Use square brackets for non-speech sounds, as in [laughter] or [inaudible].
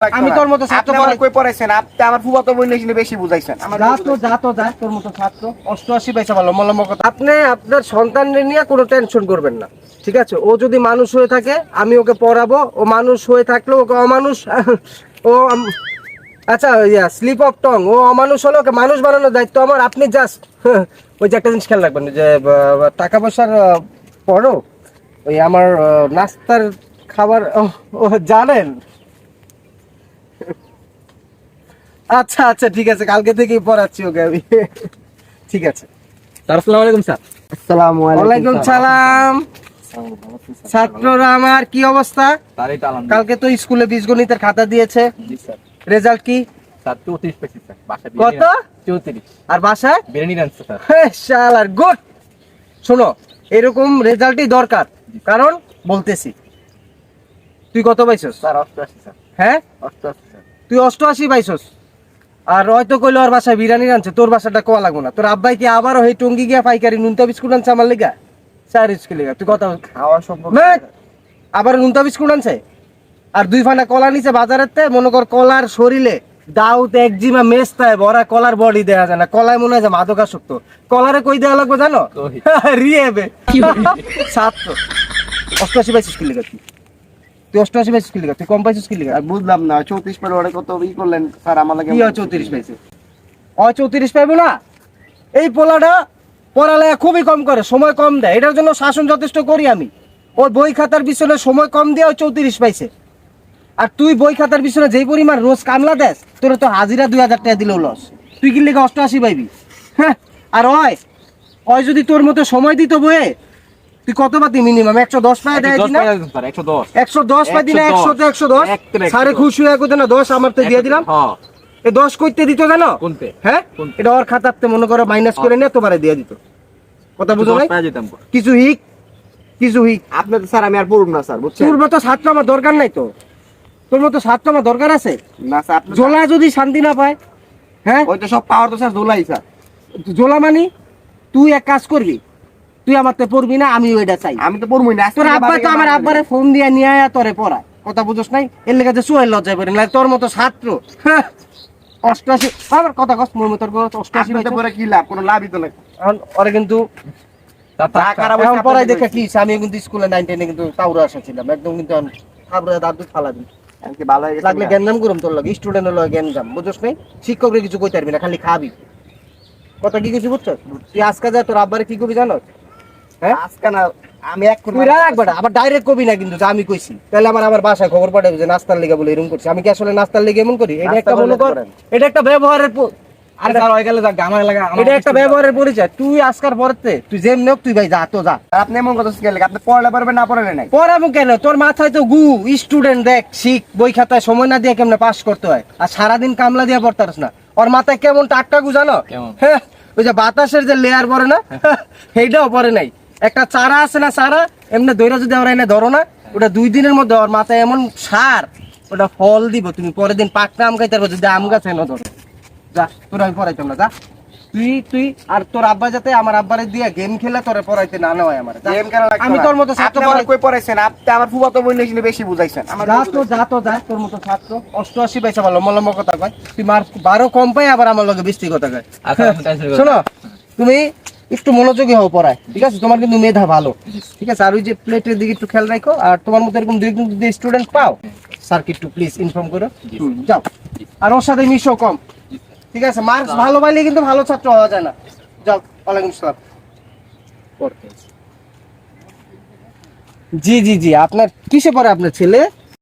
আমি তোর মতো ছাত্র পড়াই- কই পড়াইছেন? আপনি আমার ফুফাতো বোন নিয়ে বেশি বুঝাইছেন। আমার যা তো যা তো যা তোর মতো ছাত্র। অষ্টআশি পয়সা ভালো মলম কথা। আপনি আপনার সন্তানদের নিয়ে কোনো টেনশন করবেন না ঠিক আছে? ও যদি মানুষ হয়ে থাকে আমি ওকে পড়াবো। ও মানুষ হয়ে থাকলে ওকে অমানুষ [laughs] ও আচ্ছা ইয়া স্লিপ অফ টং ও অমানুষ হলো ওকে মানুষ বানানোর দায়িত্ব আমার। আপনি জাস্ট [laughs] ওই যে একটা জিনিস খেয়াল রাখবেন যে টাকা পয়সার পরও ওই আমার নাস্তার খাবার ও জানেন? আচ্ছা আচ্ছা ঠিক আছে কালকে থেকেই পড়াচ্ছি ওকে আমি। ঠিক আছে। আসসালামু আলাইকুম স্যার। আসসালামু ওয়ালাইকুম সালাম। ছাত্ররা আমার কি অবস্থা? কালকে তো স্কুলে বীজগণিতের খাতা দিয়েছে। রেজাল্ট কি? কত? আর বাসায় শালার গুড। শোনো এরকম রেজাল্টই দরকার। কারণ বলতেছি। তুই কত পাইছস? হ্যাঁ? তুই অষ্টআশি পাইছস। আর হয়তো কইলো ওর বাসায় বিরিয়ানি রানছে তোর বাসাটা কোয়া লাগবো না? তোর আব্বাই কি আবারও এই টঙ্গি গিয়া পাইকারি নুনতা বিস্কুট আনছে আমার লিগা? চার স্কুল লিগা তুই কথা খাওয়া সম্ভব না, আবার নুনতা বিস্কুট আনছে? আর দুই ফানা কলা নিছে বাজারের তে মনে কর কলার শরীরে দাউত একজিমা মেস্তায় ভরা কলার বডি দেয়া যায় না। কলায় মনে হয় যে মাদকাসক্ত কলারে কই দেওয়া লাগবে জানো? [laughs] রিয়েবে ছাত্র। অষ্টআশি পাইছিস কি লিগা তুই অষ্টআশি পাইছিস কি তুই কম পাইছিস কি লিগা আর বুঝলাম না চৌত্রিশ পরে ওরা কত ই করলেন স্যার আমার লাগে কি চৌত্রিশ পাইছে? হয় চৌত্রিশ পাইবো না? এই পোলাটা পড়ালেখা খুবই কম করে সময় কম দেয়। এটার জন্য শাসন যথেষ্ট করি আমি। ওর বই খাতার পিছনে সময় কম দিয়ে ওই চৌত্রিশ পাইছে। আর তুই বই খাতার পিছনে যেই পরিমাণ রোজ কামলা দেস তোর তো হাজিরা দুই হাজার টাকা দিলেও লস তুই কি অষ্টআশি পাইবি? হ্যাঁ আর ওই ওই যদি তোর মতো সময় দিত বইয়ে তুই কত পাতি মিনিমাম একশো দশ পায় দেয় দশ না পাই একশো দশ। দিনা একশো তো একশো দশ? তো সারে খুশি হয়ে কোথায় না? দশ আমার তো দিয়ে দিলাম। হ্যাঁ। এ দশ কইতে দিত জানো? কোনতে? হ্যাঁ? এটা ওর খাতাতে মনে করো মাইনাস করে নিয়ে তোমারে দিয়ে দিত। কথা বুঝো ভাই কিছু হিক কিছু হিক। আপনি তো স্যার আমি আর পড়ুন না স্যার বুঝছেন? তোর মতো ছাত্র আমার দরকার নাই তো? তোর মতো ছাত্র আমার দরকার আছে? না স্যার আপনি জোলা যদি শান্তি না পায় হ্যাঁ? ওই তো সব পাওয়ার তো স্যার দোলাই স্যার। জোলা মানি তুই এক কাজ করবি তুই আমার তো পড়বি না আমি ওইটা চাই। আমি তো পড়বই না তোর আব্বা তো আমার আব্বারে ফোন দিয়ে নিয়ে আয়া তোরে পড়ায়। কথা বুঝোস নাই? এর লেগে যে সুয়ের লজ্জায় পড়ে না তোর মতো ছাত্র। হ্যাঁ, অষ্টআশি আমার কথা কস মোর মতো অষ্টআশি পরে কি লাভ? কোনো লাভই তো নাই। এখন ওরে কিন্তু পড়াই দেখে কি আমি কিন্তু স্কুলে নাইন টেনে কিন্তু তাউরা আসা ছিলাম একদম কিন্তু আমি থাবড়ে দাদু ফালা দিই ভালো লাগলে জ্ঞান নাম করুম তোর লাগে স্টুডেন্টের লগে জ্ঞান দাম বুঝছ নাই? শিক্ষকের কিছু কইতে পারবি না খালি খাবি। কথা কি কিছু বুঝছ তুই আজকে যা তোর আব্বারে কি করবি জানো হ্যাঁ? আজকে না আমি এক তুই রাখ বেটা আবার ডাইরেক্ট কবি না কিন্তু যে আমি কইছি। তাহলে আমার বাসায় খবর পাঠাবি যে নাস্তার লেগে বলে এরকম করছি। আমি কি আসলে নাস্তার লেগে এমন করি? এটা একটা মনে কর এটা একটা ব্যবহারের প- স্যার হয়ে গেলে যাক আমার লাগা এটা একটা ব্যবহারের পরিচয়। তুই আজকার পরতে তুই যেমনি হোক তুই ভাই যা তো যা। আপনি এমন কথা শিখে আপনি পড়লে পারবেন না পড়লে নাই? পড়াবো কেন? তোর মাথায় তো গু। স্টুডেন্ট দেখ শিখ বই খাতায় সময় না দিয়ে কেমনে পাস করতে হয়? আর সারাদিন কামলা দিয়ে পড়তারস না। ওর মাথায় কেমন টাকটা গু জানো? হ্যাঁ ওই যে বাতাসের যে লেয়ার পরে না? [laughs] সেইটাও পরে নাই। একটা চারা আছে না চারা এমনি দইরা যদি আমরা এনে ধরো না ওটা দুই দিনের মধ্যে ওর মাথায় এমন সার ওটা ফল দিব তুমি পরের দিন পাকনা আম খাইতে পারব যদি আম গাছ এনে ধরো। যা তোর আমি পড়াইতাম না যা। তুই তুই আর তোর আব্বা যাতে আমার আব্বারে দিয়ে গেম খেলে তোরে পড়াইতে না নেওয়াই আমার গেম কেন আমি না? তোর মতো ছাত্র পড়াই- কই পড়াইছেন? আপনি আমার ফুফাতো বোন নিয়ে বেশি বুঝাইছেন। আমার যা তো যা তো যা তোর মতো ছাত্র। অষ্টআশি পয়সা ভালো লম্বা লম্বা কথা কয়। তুই মার বারো কম পাই আবার আমার লগে বৃষ্টি কথা কয়। আচ্ছা করেন শোনো তুমি একটু মনোযোগী হও পড়ায় ঠিক আছে? তোমার কিন্তু মেধা ভালো ঠিক আছে? আর ওই যে প্লেটের দিকে একটু খেয়াল রাখো আর তোমার মতো এরকম দুই যদি স্টুডেন্ট পাও স্যারকে একটু প্লিজ ইনফর্ম করো। যাও। আর ওর সাথে মিশো কম ঠিক আছে? মার্কস ভালো পাইলে কিন্তু ভালো ছাত্র হওয়া যায় না। যাও ওয়ালাইকুম সালাম জি জি জি। আপনার কিসে পড়ে আপনার ছেলে?